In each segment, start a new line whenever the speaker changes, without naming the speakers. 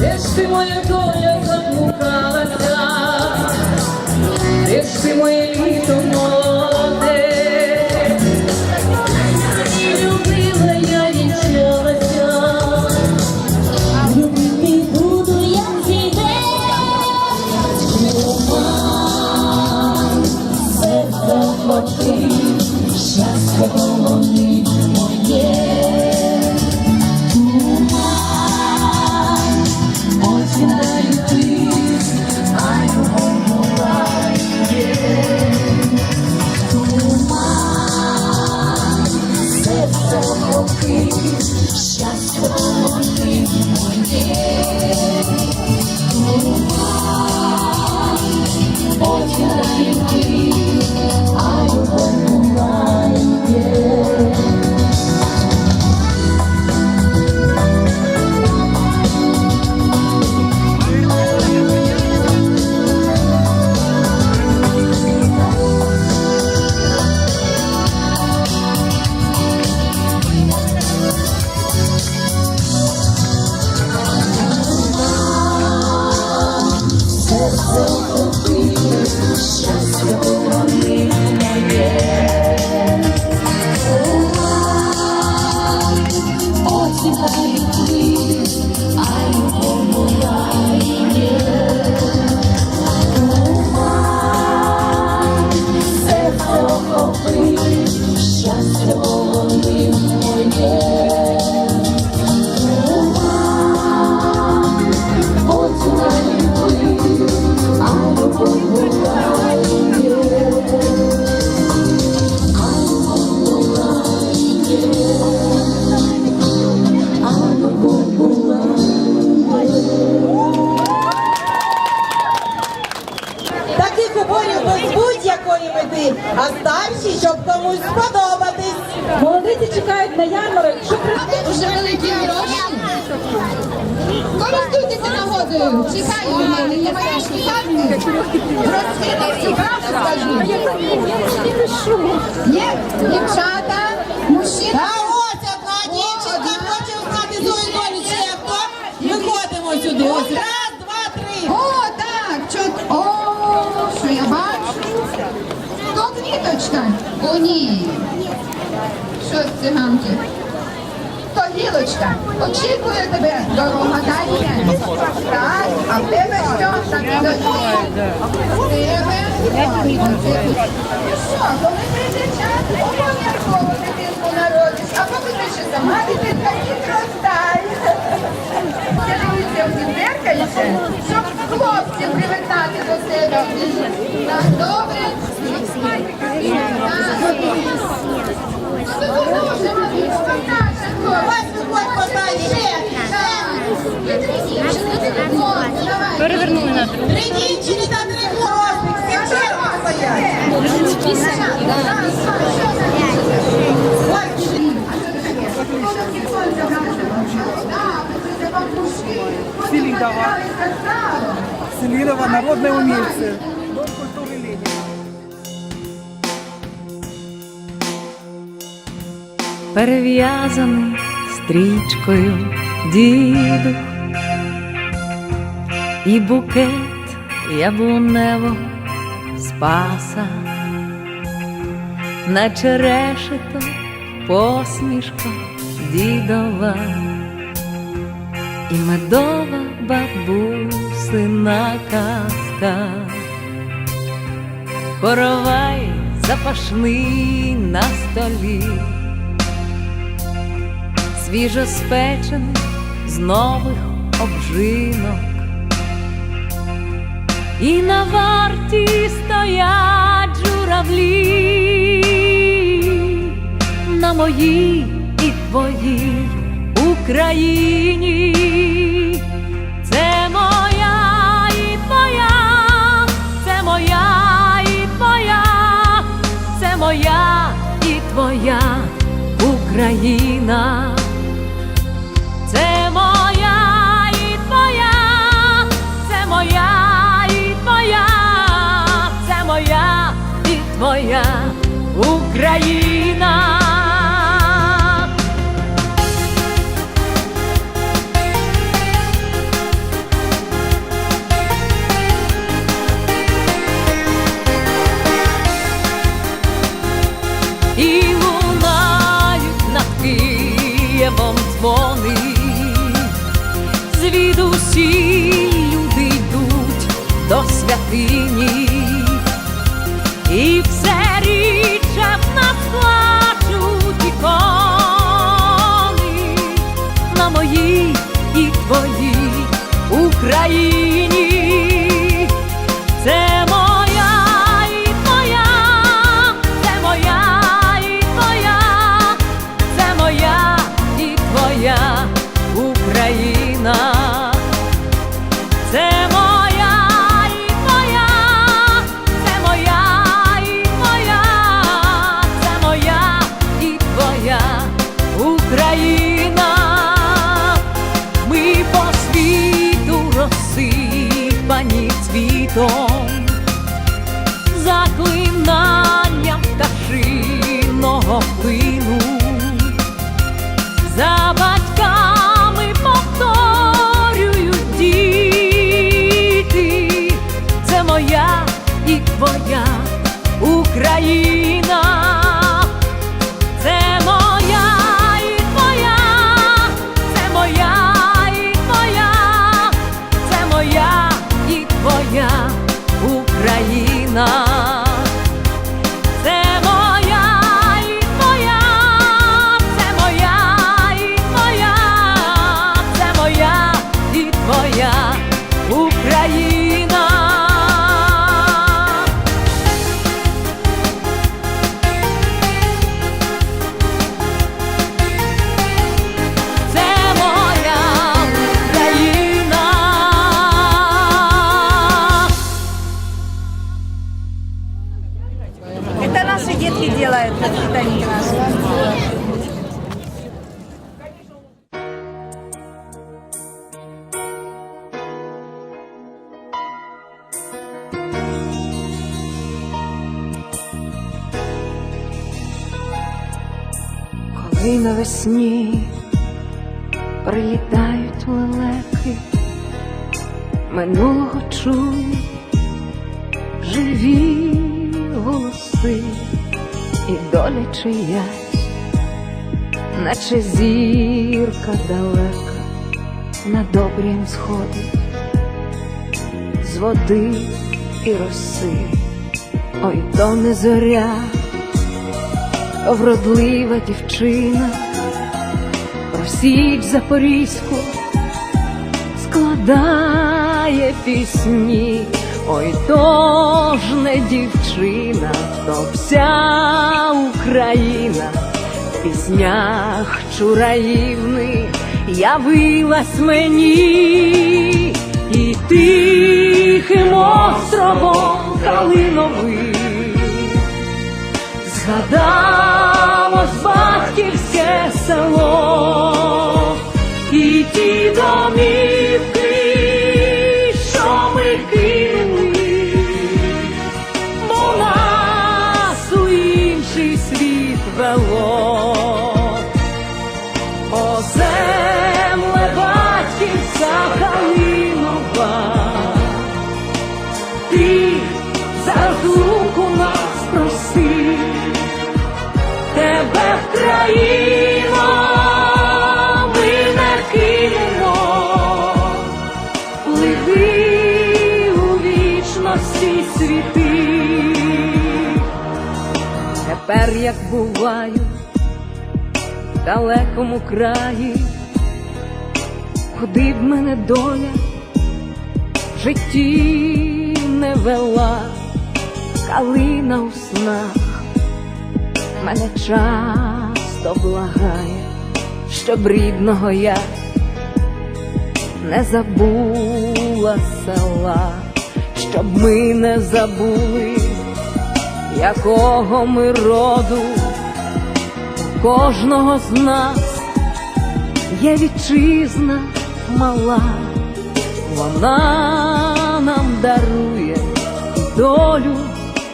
Лишь ты моя доля, как мука ласка,
Лишь ты моє літо молоде. І любила я я в очі, щастя
щоб комусь сподобатись.
Молодиці чекають на ярмарок, щоб
Уже великі гроші. Користуйтеся нагодою. Чекаю на мене. Є ваші карти. Розкидайте, правду скажу. Є дівчата, О, ні. Що з циганки? То гілочка. Очікує тебе дорога далі. Так, а в тебе що? Так і до тебе. Що, коли прийде час, обов'язково дитинку народиш, а поки ти ще сама дитинка підростай. Дивіться в дзеркальце, щоб хлопців привертати до себе. Так, добре? Перевернули на
Три дівчини та три хлопці. Всі черга стоять.
Селидова. Селидова, народные умельцы.
Перев'язаний стрічкою діду, і букет яблунево спаса, наче решето посмішка дідова, і медова бабусина казка. Коровай запашний на столі, свіжо спечений з нових обжинок, і на варті стоять журавлі на моїй і твоїй Україні. Дзвони, звідусі люди йдуть до святині, і все річа в нас плачуть ікони. На моїй і твоїй Україні. світу розсипані цвітом, заклинання пташиного пину, за батьками повторюють діти, це моя і твоя Україна. Коли навесні прилітають лелеки, минулого чую живі голоси і доля чиясь, наче зірка далека над обрієм сходить з води і роси, ой то не зоря вродлива дівчина, просіч запорізьку складає пісні, ой то не дівчина, то вся Україна. В піснях чураївних явилась мені. І тихим островом калиновим Тепер, як буваю, в далекому краї, куди б мене доля в житті не вела, калина у снах мене часто благає, щоб рідного я не забула села, щоб ми не забули, якого ми роду, кожного з нас є вітчизна мала, вона нам дарує долю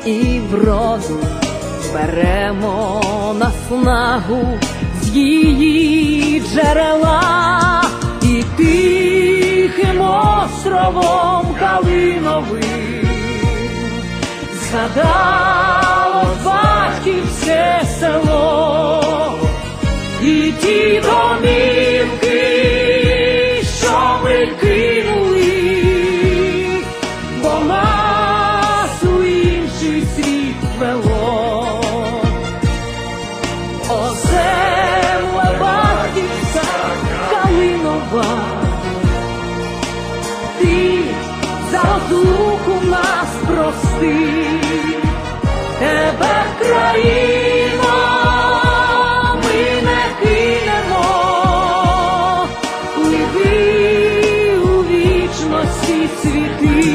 і вроду. Беремо на снагу з її джерела і тихим островом Калиновим згадало батьківське село і ті домівки. світи.